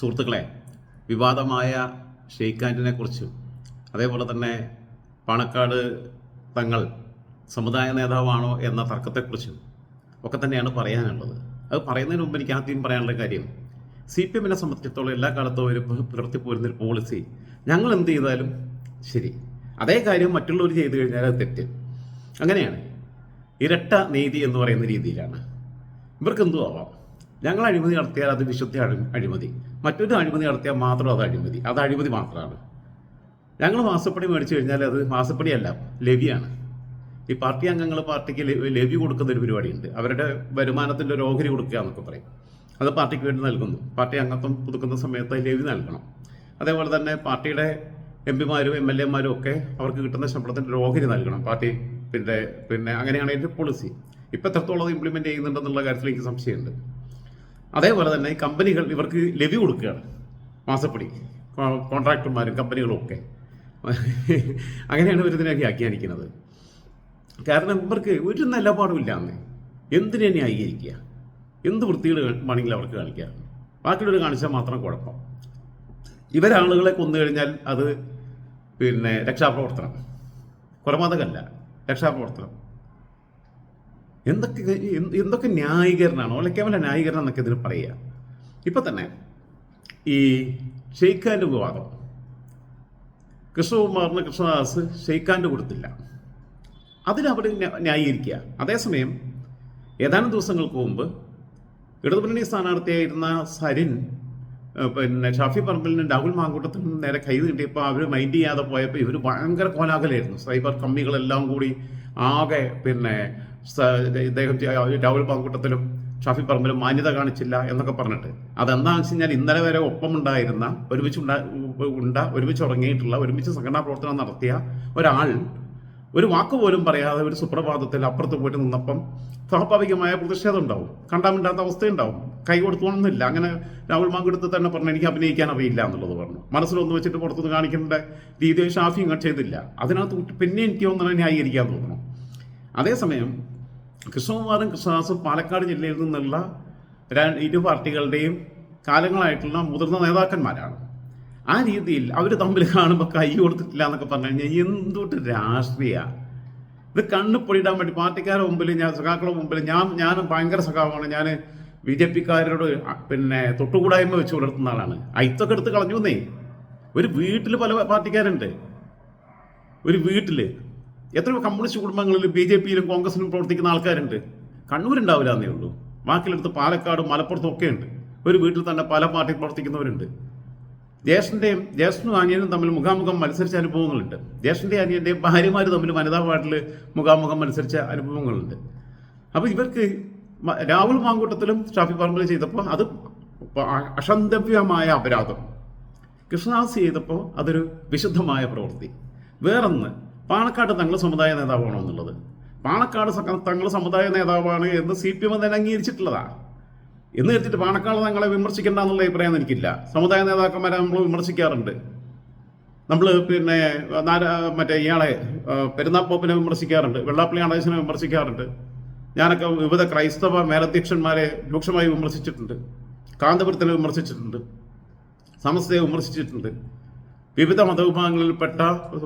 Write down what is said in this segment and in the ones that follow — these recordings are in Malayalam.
സുഹൃത്തുക്കളെ വിവാദമായ ഷെയ്ഖ് കുറിച്ചും അതേപോലെ തന്നെ പാണക്കാട് തങ്ങൾ സമുദായ നേതാവാണോ എന്ന തർക്കത്തെക്കുറിച്ചും ഒക്കെ തന്നെയാണ് പറയാനുള്ളത്. അത് പറയുന്നതിന് മുമ്പ് എനിക്ക് ആദ്യം പറയാനുള്ള കാര്യം സി പി എമ്മിനെ സംബന്ധിച്ചിടത്തോളം എല്ലാ കാലത്തും ഒരു പുലർത്തി പോരുന്നൊരു പോളിസി ഞങ്ങൾ എന്ത് ചെയ്താലും ശരി. അതേ കാര്യം മറ്റുള്ളവർ ചെയ്തു കഴിഞ്ഞാൽ അത് തെറ്റ്. അങ്ങനെയാണ്. ഇരട്ട നീതി എന്ന് പറയുന്ന രീതിയിലാണ്. ഇവർക്ക് എന്തു ആവാം ഞങ്ങൾ അഴിമതി നടത്തിയാൽ അത് വിശുദ്ധ അഴി- അഴിമതി. മറ്റൊരു അഴിമതി നടത്തിയാൽ മാത്രം അത് അഴിമതി. അത് അഴിമതി മാത്രമാണ്. ഞങ്ങൾ മാസപ്പടി മേടിച്ചു കഴിഞ്ഞാൽ അത് മാസപ്പടിയല്ല ലവിയാണ്. ഈ പാർട്ടി അംഗങ്ങൾ പാർട്ടിക്ക് ലവി കൊടുക്കുന്ന ഒരു പരിപാടിയുണ്ട്. അവരുടെ വരുമാനത്തിന്റെ ഒരു ഓഹരി കൊടുക്കുക എന്നൊക്കെ പറയും. അത് പാർട്ടിക്ക് വേണ്ടി നൽകുന്നു. പാർട്ടി അംഗത്വം പുതുക്കുന്ന സമയത്ത് ലവി നൽകണം. അതേപോലെ തന്നെ പാർട്ടിയുടെ എം പിമാരും എം എൽ എമാരും ഒക്കെ അവർക്ക് കിട്ടുന്ന ശമ്പളത്തിന്റെ ഒരു ഓഹരി നൽകണം. പാർട്ടി പിന്നെ പിന്നെ അങ്ങനെയാണ് അതിന്റെ പോളിസി ഇപ്പം എത്രത്തോളം ഇംപ്ലിമെന്റ് ചെയ്യുന്നുണ്ടെന്നുള്ള കാര്യത്തിൽ എനിക്ക് സംശയമുണ്ട്. അതേപോലെ തന്നെ കമ്പനികൾ ഇവർക്ക് ലവി കൊടുക്കുകയാണ്. മാസപ്പടി. കോൺട്രാക്ടർമാരും കമ്പനികളും ഒക്കെ. അങ്ങനെയാണ് ഇവർ ഇതിനെ വ്യാഖ്യാനിക്കുന്നത്. കാരണം ഇവർക്ക് ഒരു നിലപാടും ഇല്ലാന്ന്. എന്തിനെ ന്യായീകരിക്കുക എന്ത് വൃത്തികൾ വേണമെങ്കിലും അവർക്ക് കാണിക്കുക ബാക്കിയുള്ളവർ കാണിച്ചാൽ മാത്രം കുഴപ്പം. ഇവരാളുകളെ കൊന്നു കഴിഞ്ഞാൽ അത് പിന്നെ രക്ഷാപ്രവർത്തനം. കൊലപാതകമല്ല. രക്ഷാപ്രവർത്തനം. എന്തൊക്കെ എന്തൊക്കെ ന്യായീകരണമാണോ കേവല ന്യായീകരണം എന്നൊക്കെ ഇതിന് പറയുക. ഇപ്പം തന്നെ ഈ ഷെയ്ഖാന്റെ വിവാദം കൃഷ്ണകുമാറിന് കൃഷ്ണദാസ് ഷെയ്ഖാന്റെ കൊടുത്തില്ല. അതിനവിടെ ന്യാ- ന്യായീകരിക്കുക. അതേസമയം ഏതാനും ദിവസങ്ങൾക്ക് മുമ്പ് ഇടതുമുന്നണി സ്ഥാനാർത്ഥിയായിരുന്ന സരിൻ പിന്നെ ഷാഫി പറമ്പലിനും രാഹുൽ മാങ്കൂട്ടത്തിനും നേരെ കൈ കിട്ടിയപ്പോൾ അവർ മൈൻഡ് ചെയ്യാതെ പോയപ്പോൾ ഇവർ ഭയങ്കര കോലാകലായിരുന്നു സൈബർ കമ്മികളെല്ലാം കൂടി ആകെ പിന്നെ ഇദ്ദേഹം രാഹുൽ പാങ്കുട്ടത്തിലും ഷാഫി പറമ്പിലും മാന്യത കാണിച്ചില്ല എന്നൊക്കെ പറഞ്ഞിട്ട്. അതെന്താണെന്ന് വെച്ച് കഴിഞ്ഞാൽ ഇന്നലെ വരെ ഒപ്പമുണ്ടായിരുന്ന ഒരുമിച്ച് ഉണ്ടാ ഒരുമിച്ച് ഉറങ്ങിയിട്ടുള്ള ഒരുമിച്ച് സംഘടനാ പ്രവർത്തനം നടത്തിയ ഒരാൾ ഒരു വാക്ക് പോലും പറയാതെ ഒരു സുപ്രഭാതത്തിൽ അപ്പുറത്ത് പോയിട്ട് നിന്നപ്പം സ്വാഭാവികമായ പ്രതിഷേധം ഉണ്ടാവും. കണ്ടാമിണ്ടാത്ത അവസ്ഥയുണ്ടാവും. കൈ കൊടുത്തോണമെന്നില്ല അങ്ങനെ രാഹുൽ മാങ്കെടുത്ത് തന്നെ പറഞ്ഞു എനിക്ക് അഭിനയിക്കാൻ അറിയില്ല എന്നുള്ളത് പറഞ്ഞു. മനസ്സിലൊന്ന് വെച്ചിട്ട് പുറത്തുനിന്ന് കാണിക്കേണ്ട രീതിയിൽ ഷാഫി ഇങ്ങോട്ട് ചെയ്തില്ല. അതിനകത്ത് പിന്നെ എനിക്ക് ഒന്നും ന്യായീകരിക്കാൻ തോന്നണം. അതേസമയം കൃഷ്ണകുമാറും കൃഷ്ണദാസും പാലക്കാട് ജില്ലയിൽ നിന്നുള്ള ഇരു പാർട്ടികളുടെയും കാലങ്ങളായിട്ടുള്ള മുതിർന്ന നേതാക്കന്മാരാണ്. ആ രീതിയിൽ അവർ തമ്മിൽ കാണുമ്പോൾ കൈ കൊടുത്തിട്ടില്ല എന്നൊക്കെ പറഞ്ഞു കഴിഞ്ഞാൽ എന്തൊട്ട് രാഷ്ട്രീയ ഇത് കണ്ണ് പൊടിയിടാൻ വേണ്ടി പാർട്ടിക്കാരുടെ മുമ്പിൽ ഞാൻ സഖാക്കളുടെ മുമ്പിൽ ഞാൻ ഞാൻ ഭയങ്കര സഖാവാണ്. ഞാൻ ബി ജെ പിക്കാരോട് പിന്നെ തൊട്ടുകൂടായ്മ വെച്ച് പുലർത്തുന്ന ആളാണ്. അയിത്തൊക്കെ എടുത്ത് കളഞ്ഞു എന്നേ. ഒരു വീട്ടിൽ പല പാർട്ടിക്കാരുണ്ട്. ഒരു വീട്ടിൽ എത്രയോ കമ്മ്യൂണിസ്റ്റ് കുടുംബങ്ങളിൽ ബി ജെ പിയിലും കോൺഗ്രസിലും പ്രവർത്തിക്കുന്ന ആൾക്കാരുണ്ട്. കണ്ണൂരുണ്ടാവില്ല എന്നേ ഉള്ളൂ. ബാക്കിയെടുത്ത് പാലക്കാടും മലപ്പുറത്തും ഒക്കെ ഉണ്ട്. ഒരു വീട്ടിൽ തന്നെ പല പാർട്ടി പ്രവർത്തിക്കുന്നവരുണ്ട്. ജ്യേഷ്ഠന്റെയും ജ്യേഷ്ഠനും അനിയനും തമ്മിൽ മുഖാമുഖം മത്സരിച്ച അനുഭവങ്ങളുണ്ട്. ജ്യേഷ്ഠന്റെ അനിയന്റെയും ഭാര്യമാർ തമ്മിൽ വനിതാ വാർഡിൽ മുഖാമുഖം മത്സരിച്ച അനുഭവങ്ങളുണ്ട്. അപ്പോൾ ഇവർക്ക് രാഹുൽ മാങ്കൂട്ടത്തിലും ഷാഫി പറമ്പിൽ ചെയ്തപ്പോൾ അത് അഷന്തവ്യമായ അപരാധം. കൃഷ്ണദാസ് ചെയ്തപ്പോൾ അതൊരു വിശുദ്ധമായ പ്രവൃത്തി. വേറൊന്ന് പാണക്കാട് തങ്ങൾ സമുദായ നേതാവാണോ എന്നുള്ളത്. പാണക്കാട് തങ്ങൾ സമുദായ നേതാവാണ് എന്ന് സി പി എം തന്നെ അംഗീകരിച്ചിട്ടുള്ളതാ. എന്ന് വെച്ചിട്ട് പാണക്കാട് തങ്ങളെ വിമർശിക്കേണ്ട എന്നുള്ള അഭിപ്രായം എനിക്കില്ല. സമുദായ നേതാക്കന്മാരെ നമ്മൾ വിമർശിക്കാറുണ്ട്. നമ്മൾ പിന്നെ മറ്റേ ഇയാളെ പെരുന്നാപ്പോപ്പിനെ വിമർശിക്കാറുണ്ട്. വെള്ളാപ്പള്ളി നടേശനെ വിമർശിക്കാറുണ്ട്. ഞാനൊക്കെ വിവിധ ക്രൈസ്തവ മേലധ്യക്ഷന്മാരെ രൂക്ഷമായി വിമർശിച്ചിട്ടുണ്ട്. കാന്തപുരത്തിനെ വിമർശിച്ചിട്ടുണ്ട്. സമസ്തയെ വിമർശിച്ചിട്ടുണ്ട്. വിവിധ മതവിഭാഗങ്ങളിൽപ്പെട്ട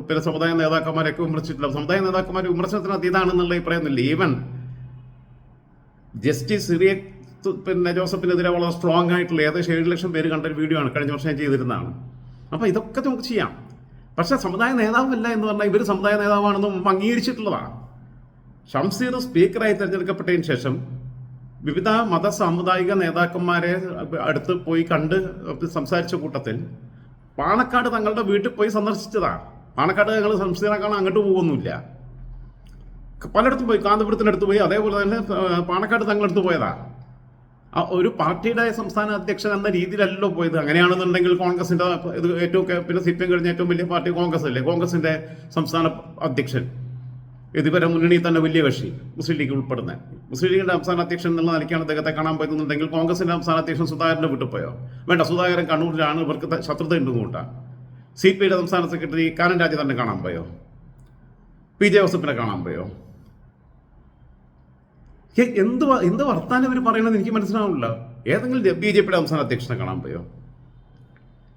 പിന്നെ സമുദായ നേതാക്കന്മാരെയൊക്കെ വിമർശിച്ചിട്ടില്ല സമുദായ നേതാക്കന്മാർ വിമർശനത്തിന് അതീതാണെന്നുള്ള അഭിപ്രായമൊന്നുമില്ല. ഈവൻ ജസ്റ്റിസ് സിറിയ പിന്നെ ജോസഫിനെതിരെ വളരെ സ്ട്രോങ് ആയിട്ടുള്ള ഏകദേശം ഏഴ് ലക്ഷം പേര് കണ്ട ഒരു വീഡിയോ ആണ് കഴിഞ്ഞ വർഷം ചെയ്തിരുന്നതാണ്. അപ്പോൾ ഇതൊക്കെ നമുക്ക് ചെയ്യാം. പക്ഷേ സമുദായ നേതാവല്ല എന്ന് പറഞ്ഞാൽ ഇവർ സമുദായ നേതാവാണെന്ന് മുമ്പ് അംഗീകരിച്ചിട്ടുള്ളതാണ്. ഷംസീർ സ്പീക്കറായി തിരഞ്ഞെടുക്കപ്പെട്ടതിന് ശേഷം വിവിധ മത സാമുദായിക നേതാക്കന്മാരെ അടുത്ത് പോയി കണ്ട് സംസാരിച്ച കൂട്ടത്തിൽ പാണക്കാട് തങ്ങളുടെ വീട്ടിൽ പോയി സന്ദർശിച്ചതാണ് പാണക്കാട് ഞങ്ങൾ സംസ്ഥാനം കാണാൻ അങ്ങോട്ട് പോകുന്നില്ല പലയിടത്തും പോയി കാന്തപുരത്തിനടുത്ത് പോയി അതേപോലെ തന്നെ പാണക്കാട് തങ്ങളടുത്ത് പോയതാ. ആ ഒരു പാർട്ടിയുടെ സംസ്ഥാന അധ്യക്ഷൻ എന്ന രീതിയിലല്ലോ പോയത്. അങ്ങനെയാണെന്നുണ്ടെങ്കിൽ കോൺഗ്രസിന്റെ ഇത് ഏറ്റവും പിന്നെ സി പി എം കഴിഞ്ഞ ഏറ്റവും വലിയ പാർട്ടി കോൺഗ്രസ് അല്ലേ? കോൺഗ്രസിന്റെ സംസ്ഥാന അധ്യക്ഷൻ. ഇതുവരെ മുന്നണിയിൽ തന്നെ വലിയ കക്ഷി മുസ്ലിം ലീഗ് ഉൾപ്പെടുന്ന. മുസ്ലിം ലീഗിന്റെ അവസാന അധ്യക്ഷൻ എന്നുള്ള നിലയ്ക്കാണ് അദ്ദേഹത്തെ കാണാൻ പറ്റുന്നുണ്ടെങ്കിൽ കോൺഗ്രസിന്റെ അവസാന അധ്യക്ഷൻ സുധാകരന്റെ വിട്ടുപോയോ പോയോ? വേണ്ട സുധാകരൻ കണ്ണൂരിലാണ് ഇവർക്ക് ശത്രുത ഉണ്ടെന്നുകൊണ്ടാണ് സി പി ഐയുടെ സംസ്ഥാന സെക്രട്ടറി കാനൻ രാജ തന്നെ കാണാൻ പോയോ? പി ജെ ജോസഫിനെ കാണാൻ പോയോ? എന്ത് എന്ത് വർത്താനം ഇവർ പറയണമെന്ന് എനിക്ക് മനസ്സിലാവില്ല ഏതെങ്കിലും ബി ജെ പിയുടെ സംസ്ഥാന അധ്യക്ഷനെ കാണാൻ പോയോ?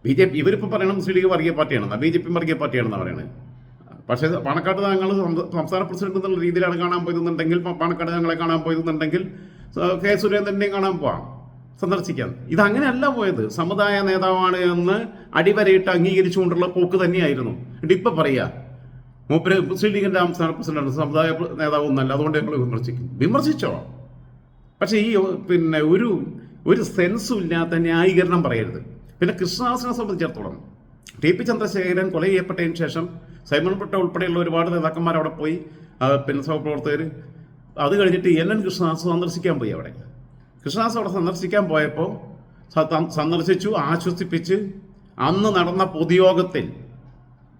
ബി ജെ പി ഇവരിപ്പോൾ പറയണം മുസ്ലിം ലീഗ് വർഗീയ പാർട്ടിയാണെന്നാ. ബി ജെ പി വർഗീയ പാർട്ടിയാണെന്നാണ് പറയുന്നത് പക്ഷേ പാണക്കാട് ഞങ്ങൾ സംസ്ഥാന പ്രസിഡന്റ് എന്നുള്ള രീതിയിലാണ് കാണാൻ പോയതെന്നുണ്ടെങ്കിൽ പാണക്കാട് ഞങ്ങളെ കാണാൻ പോയതെന്നുണ്ടെങ്കിൽ കെ സുരേന്ദ്രനെയും കാണാൻ പോവാം. ഇത് ഇതങ്ങനെയല്ല പോയത്. സമുദായ നേതാവാണ് എന്ന് അടിവരയിട്ട് അംഗീകരിച്ചുകൊണ്ടുള്ള പോക്ക് തന്നെയായിരുന്നു. ഇപ്പം പറയുക മൂപ്പര് മുസ്ലിം ലീഗിന്റെ സംസ്ഥാന പ്രസിഡന്റ് സമുദായ നേതാവ് ഒന്നല്ല. അതുകൊണ്ട് ഞങ്ങൾ വിമർശിക്കും. വിമർശിച്ചോ? പക്ഷേ ഈ പിന്നെ ഒരു ഒരു സെൻസും ഇല്ലാത്ത ന്യായീകരണം പറയരുത്. പിന്നെ കൃഷ്ണദാസിനെ സംബന്ധിച്ചിടത്തോളം ടി പി ചന്ദ്രശേഖരൻ കൊല ചെയ്യപ്പെട്ടതിന് ശേഷം സൈമൺ പൊട്ട ഉൾപ്പെടെയുള്ള ഒരുപാട് നേതാക്കന്മാർ അവിടെ പോയി പിന്നെ സഹപ്രവർത്തകർ അത് കഴിഞ്ഞിട്ട് എൻ എൻ കൃഷ്ണദാസ് സന്ദർശിക്കാൻ പോയി അവിടെ. കൃഷ്ണദാസ് അവിടെ സന്ദർശിക്കാൻ പോയപ്പോൾ സന്ദർശിച്ചു ആശ്വസിപ്പിച്ച് അന്ന് നടന്ന പൊതുയോഗത്തിൽ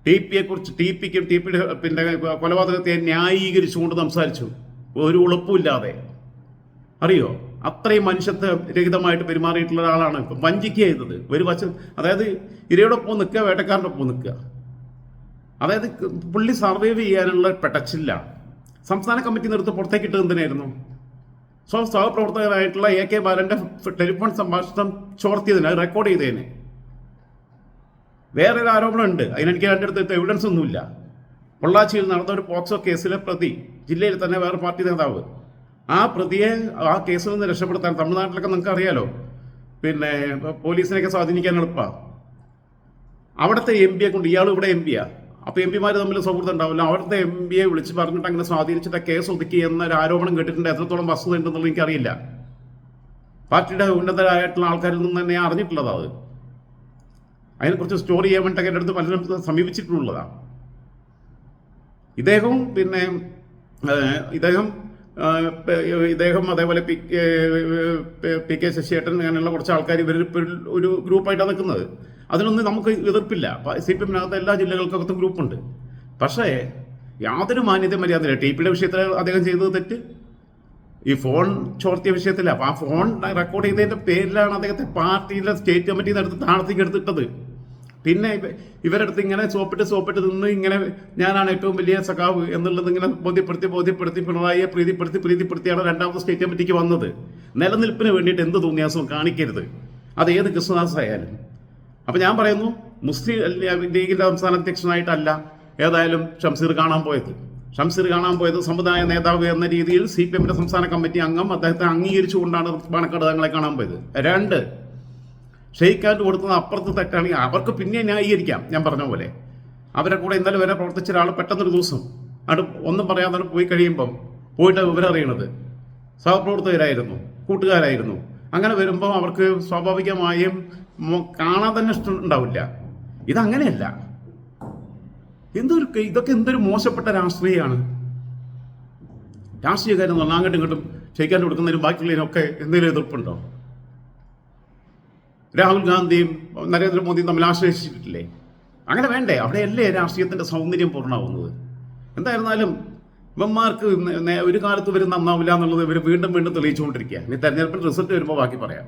ടി പിയെ കുറിച്ച് ടി പിക്കും ടി പിയുടെ പിന്നെ കൊലപാതകത്തെ ന്യായീകരിച്ചുകൊണ്ട് സംസാരിച്ചു. ഒരു ഉളുപ്പുമില്ലാതെ അറിയോ? അത്രയും മനുഷ്യത്വ രഹിതമായിട്ട് പെരുമാറിയിട്ടുള്ള ഒരാളാണ് ഇപ്പം വഞ്ചിക്കുക ചെയ്തത്. ഒരു വശം അതായത് ഇരയോടൊപ്പം നിൽക്കുക വേട്ടക്കാരനൊപ്പം നിൽക്കുക. അതായത് പുള്ളി സർവൈവ് ചെയ്യാനുള്ള പെട്ടച്ചില്ല. സംസ്ഥാന കമ്മിറ്റി നിർത്തി പുറത്തേക്ക് ഇട്ടത് എന്തിനായിരുന്നു? സ്വ സഹപ്രവർത്തകരായിട്ടുള്ള എ കെ ബാലന്റെ ടെലിഫോൺ സംഭാഷണം ചോർത്തിയതിന് അത് റെക്കോർഡ് ചെയ്തതിന്. വേറൊരു ആരോപണം ഉണ്ട്. അതിനെനിക്ക് അടുത്ത് എവിഡൻസ് ഒന്നുമില്ല. പൊള്ളാച്ചിയിൽ നടന്ന ഒരു പോക്സോ കേസിലെ പ്രതി ജില്ലയിൽ തന്നെ വേറെ പാർട്ടി നേതാവ്. ആ പ്രതിയെ ആ കേസിൽ നിന്ന് രക്ഷപ്പെടുത്താൻ തമിഴ്നാട്ടിലൊക്കെ നിങ്ങൾക്ക് അറിയാലോ. പിന്നെ പോലീസിനെയൊക്കെ സ്വാധീനിക്കാൻ എളുപ്പമാണ് അവിടുത്തെ എം പിയെ കൊണ്ട് ഇയാൾ ഇവിടെ എം പിയാ അപ്പൊ എം പിമാർ തമ്മിൽ സൗഹൃദം ഉണ്ടാവില്ല. അവിടുത്തെ എം പിയെ വിളിച്ച് പറഞ്ഞിട്ട് അങ്ങനെ സ്വാധീനിച്ചിട്ട് കേസ് ഒതുക്കി എന്നൊരു ആരോപണം കേട്ടിട്ടുണ്ട്. എത്രത്തോളം വസ്തുത ഉണ്ടെന്നുള്ളത് എനിക്കറിയില്ല. പാർട്ടിയുടെ ഉന്നതരായിട്ടുള്ള ആൾക്കാരിൽ നിന്ന് തന്നെ അറിഞ്ഞിട്ടുള്ളത് അത്. അതിനെക്കുറിച്ച് സ്റ്റോറി ചെയ്യാൻ വേണ്ടിയിട്ട് എന്റെ അടുത്ത് പലരും സമീപിച്ചിട്ടുള്ളതാണ് ഇദ്ദേഹവും പിന്നെ ഇദ്ദേഹം ഇദ്ദേഹം അതേപോലെ പി പി കെ ശശിയേട്ടൻ അങ്ങനെയുള്ള കുറച്ച് ആൾക്കാർ ഇവർ ഒരു ഗ്രൂപ്പായിട്ടാണ് നിൽക്കുന്നത്. അതിനൊന്നും നമുക്ക് എതിർപ്പില്ല. സി പി എമ്മിനകത്ത് എല്ലാ ജില്ലകൾക്കകത്തും ഗ്രൂപ്പുണ്ട്. പക്ഷേ യാതൊരു മാന്യത മര്യാദയില്ല ടി പിയുടെ വിഷയത്തിൽ അദ്ദേഹം ചെയ്തത് തെറ്റ്. ഈ ഫോൺ ചോർത്തിയ വിഷയത്തില്ല അപ്പൊ ആ ഫോൺ റെക്കോർഡ് ചെയ്തതിന്റെ പേരിലാണ് അദ്ദേഹത്തെ പാർട്ടിയിലെ സ്റ്റേറ്റ് കമ്മിറ്റിയിൽ നിന്ന് എടുത്ത് താഴത്തേക്ക് എടുത്തിട്ടത്. പിന്നെ ഇവ- ഇവരടുത്ത് ഇങ്ങനെ സോപ്പിട്ട് സോപ്പിട്ട് നിന്ന് ഇങ്ങനെ ഞാനാണ് ഏറ്റവും വലിയ സഖാവ് എന്നുള്ളത് ഇങ്ങനെ ബോധ്യപ്പെടുത്തി ബോധ്യപ്പെടുത്തി പിണറായിയെ പ്രീതിപ്പെടുത്തി പ്രീതിപ്പെടുത്തിയാണ് രണ്ടാമത്തെ സ്റ്റേറ്റ് കമ്മിറ്റിക്ക് വന്നത്. നിലനിൽപ്പിന് വേണ്ടിയിട്ട് എന്ത് തോന്നിയാസവും കാണിക്കരുത്. അത് ഏത് കൃഷ്ണദാസ് ആയാലും അപ്പൊ ഞാൻ പറയുന്നു മുസ്ലിം ലീഗിന്റെ സംസ്ഥാന അധ്യക്ഷനായിട്ടല്ല ഏതായാലും ഷംസീർ കാണാൻ പോയത്. ഷംസീർ കാണാൻ പോയത് സമുദായ നേതാവ് എന്ന രീതിയിൽ സി പി എമ്മിന്റെ സംസ്ഥാന കമ്മിറ്റി അംഗം അദ്ദേഹത്തെ അംഗീകരിച്ചുകൊണ്ടാണ് പാണക്കാട് തങ്ങളെ കാണാൻ പോയത്. രണ്ട് ഷെയ്ഖാൻഡ് കൊടുക്കുന്നത് അപ്പുറത്ത് തെറ്റാണെങ്കിൽ അവർക്ക് പിന്നെ ന്യായീകരിക്കാം ഞാൻ പറഞ്ഞ പോലെ. അവരെ കൂടെ ഇന്നലെ വരെ പ്രവർത്തിച്ച ഒരാൾ പെട്ടെന്നൊരു ദിവസം അത് ഒന്നും പറയാതെ പോയി കഴിയുമ്പം പോയിട്ട് വിവരം അറിയണത് സഹപ്രവർത്തകരായിരുന്നു കൂട്ടുകാരായിരുന്നു. അങ്ങനെ വരുമ്പോൾ അവർക്ക് സ്വാഭാവികമായും കാണാൻ തന്നെ ഇഷ്ടം ഉണ്ടാവില്ല. ഇതങ്ങനെയല്ല. എന്തൊരു ഇതൊക്കെ എന്തൊരു മോശപ്പെട്ട രാഷ്ട്രീയമാണ് രാഷ്ട്രീയക്കാരെന്ന് പറഞ്ഞാൽ അങ്ങോട്ടും ഇങ്ങോട്ടും ക്ഷയിക്കാൻ കൊടുക്കുന്നതിനും ബാക്കിയുള്ളതിനൊക്കെ എന്തെങ്കിലും എതിർപ്പുണ്ടോ? രാഹുൽ ഗാന്ധിയും നരേന്ദ്രമോദിയും തമ്മിൽ ആശ്രയിച്ചിട്ടില്ലേ? അങ്ങനെ വേണ്ടേ? അവിടെയല്ലേ രാഷ്ട്രീയത്തിന്റെ സൗന്ദര്യം പൂർണമാവുന്നത്. എന്തായിരുന്നാലും ഇവന്മാർക്ക് ഒരു കാലത്ത് ഇവർ നന്നാവില്ല എന്നുള്ളത് ഇവർ വീണ്ടും വീണ്ടും തെളിയിച്ചുകൊണ്ടിരിക്കുക ഇനി തെരഞ്ഞെടുപ്പിന്റെ റിസൾട്ട് വരുമ്പോൾ ബാക്കി പറയാം.